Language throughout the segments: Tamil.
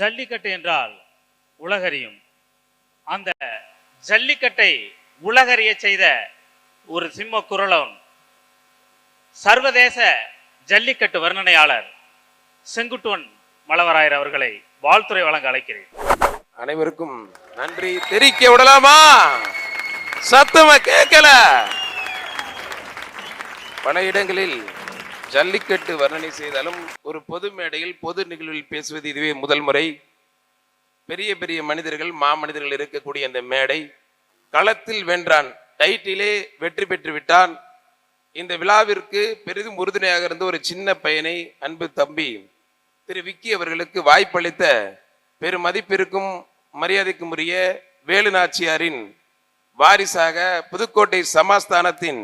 ஜல்லிக்கட்டு என்றால் உலகறியும். அந்த ஜல்லிக்கட்டை உலகறிய செய்த ஒரு சிம்ம குரலன் சர்வதேச ஜல்லிக்கட்டு வர்ணனையாளர் செங்குட்டுவன் மலவராயர் அவர்களை வாழ்த்துறை வழங்க அழைக்கிறேன். அனைவருக்கும் நன்றி. தெரிவிக்க விடலாமா? சத்தமா கேட்கல. பல இடங்களில் ஜல்லிக்கட்டு வர்ணனை செய்தாலும் ஒரு பொது மேடையில் பொது நிகழ்வில் பேசுவது இதுவே முதல் முறை. பெரிய பெரிய மனிதர்கள் மாமனிதர்கள் இருக்கக்கூடிய அந்த மேடை. களத்தில் வென்றான் டைட்டிலே வெற்றி பெற்று விட்டான். இந்த விழாவிற்கு பெரிதும் உறுதுணையாக இருந்த ஒரு சின்ன பையனை அன்பு தம்பி திரு விக்கி அவர்களுக்கு வாய்ப்பளித்த பெரும் மதிப்பிற்கும் மரியாதைக்கும் உரிய வேலு நாச்சியாரின் வாரிசாக புதுக்கோட்டை சமாஸ்தானத்தின்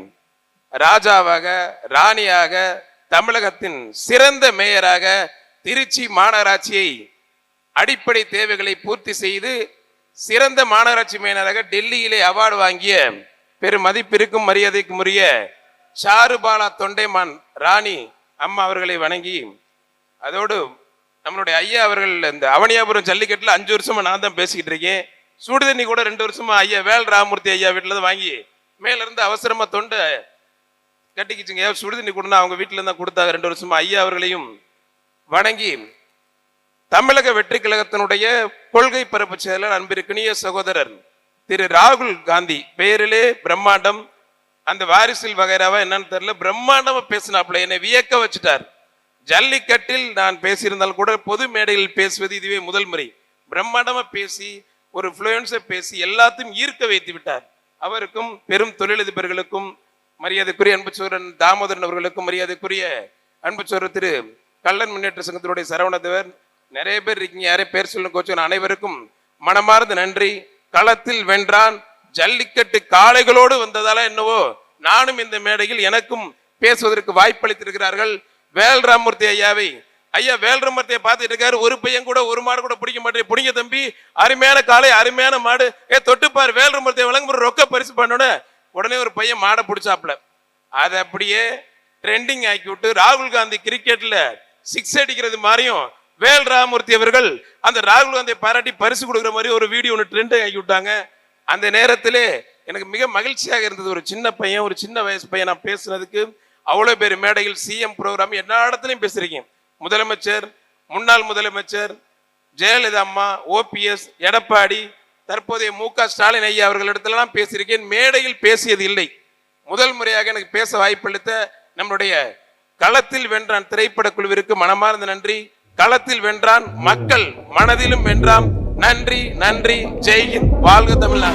ராஜாவாக ராணியாக தமிழகத்தின் சிறந்த மேயராக திருச்சி மாநகராட்சியை அடிப்படை தேவைகளை பூர்த்தி செய்து சிறந்த மாநகராட்சி மேயராக டெல்லியிலே அவார்டு வாங்கிய பெரும் மதிப்பிற்கும் மரியாதைக்கும் உரிய சாருபாலா தொண்டைமான் ராணி அம்மா அவர்களை வணங்கி அதோடு நம்மளுடைய ஐயா அவர்கள் இந்த அவனியாபுரம் ஜல்லிக்கட்டில் அஞ்சு வருஷமா நான் தான் பேசிக்கிட்டு இருக்கேன். சுடுதண்ணி கூட ரெண்டு வருஷமா ஐயா வேல் ராமூர்த்தி ஐயா வீட்டில் தான் வாங்கி மேலிருந்து அவசரமா தொண்டை கட்டிக்கிச்சுங்க. சுடுதண்ணி கொடுனா அவங்க வீட்டில் தான் கொடுத்தாங்க. ரெண்டு வருஷமா ஐயா அவர்களையும் வணங்கி தமிழக வெற்றி கழகத்தினுடைய கொள்கை பரப்பு செயலர் அன்பிற்கினிய சகோதரர் திரு ராகுல் காந்தி. பெயரிலே பிரம்மாண்டம் அந்த வாரிசில் வகைராவா என்னன்னு தெரியல. பிரம்மாண்டமா பேசினாப்புல. என்னை வியக்க வச்சுட்டார். ஜல்லிக்கட்டில் நான் பேசியிருந்தால் கூட பொது மேடையில் பேசுவது இதுவே முதல் முறை. பிரம்மாண்டமா பேசி ஒரு ஃப்ளூயன்ஸை பேசி எல்லாத்தையும் ஈர்க்க வைத்து விட்டார் அவருக்கும் பெரும் தொழிலதிபர்களுக்கும் மரியாதைக்குரிய அன்பு தாமோதரன் அவர்களுக்கும் மரியாதைக்குரிய அன்பு திரு கள்ளன் முன்னேற்ற சங்கத்தினுடைய சரவணதேவர் நிறைய பேர் இருக்கீங்க யாரே பேர் சொல்லும் கோச்சு அனைவருக்கும் மனமார்ந்த நன்றி. களத்தில் வென்றான். ஜல்லிக்கட்டு காளைகளோடு வந்ததால என்னவோ நானும் இந்த மேடையில் எனக்கும் பேசுவதற்கு வாய்ப்பளித்திருக்கிறார்கள். வேல்ராமூர்த்தி ஐயாவை. ஐயா வேல்ராமூர்த்தியை பார்த்துட்டு இருக்காரு. ஒரு பையன் கூட ஒரு மாடு கூட பிடிக்க மாட்டேன். பிடிங்க தம்பி. அருமையான காளை அருமையான மாடு. ஏ தொட்டுப்பார். வேல்ராமூர்த்தியை வழங்கும் ரொக்க பரிசு பண்ணோட உடனே ஒரு பையன் மாடை பிடிச்சாப்ல அதை அப்படியே ட்ரெண்டிங் ஆக்கி விட்டு ராகுல் காந்தி கிரிக்கெட்ல சிக்ஸ் அடிக்கிறது மாதிரியும் வேல் ராமூர்த்தி அவர்கள் அந்த ராகுல் காந்தியை பாராட்டி பரிசு கொடுக்குற மாதிரி ஒரு வீடியோ ஒன்று ட்ரெண்டிங் ஆக்கி விட்டாங்க. அந்த நேரத்திலே எனக்கு மிக மகிழ்ச்சியாக இருந்தது. ஒரு சின்ன பையன் ஒரு சின்ன வயசு பையன் நான் பேசுனதுக்கு அவ்வளோ பேர் மேடையில் சிஎம் ப்ரோக்ராம் எல்லா இடத்துலையும் பேசுறீங்க முதலமைச்சர் முன்னாள் முதலமைச்சர் ஜெயலலிதா அம்மா ஓபிஎஸ் எடப்பாடி தற்போதைய மு க ஸ்டாலின் ஐயா அவர்களிடத்திலலாம் பேசியிருக்கேன். மேடையில் பேசியது இல்லை. முதல் முறையாக எனக்கு பேச வாய்ப்பளித்த நம்முடைய களத்தில் வென்றான் திரைப்பட குழுவிற்கு மனமார்ந்த நன்றி. களத்தில் வென்றான் மக்கள் மனதிலும் வென்றான் நன்றி நன்றி. ஜெய்ஹிந்த். வாழ்க தமிழ்நாடு.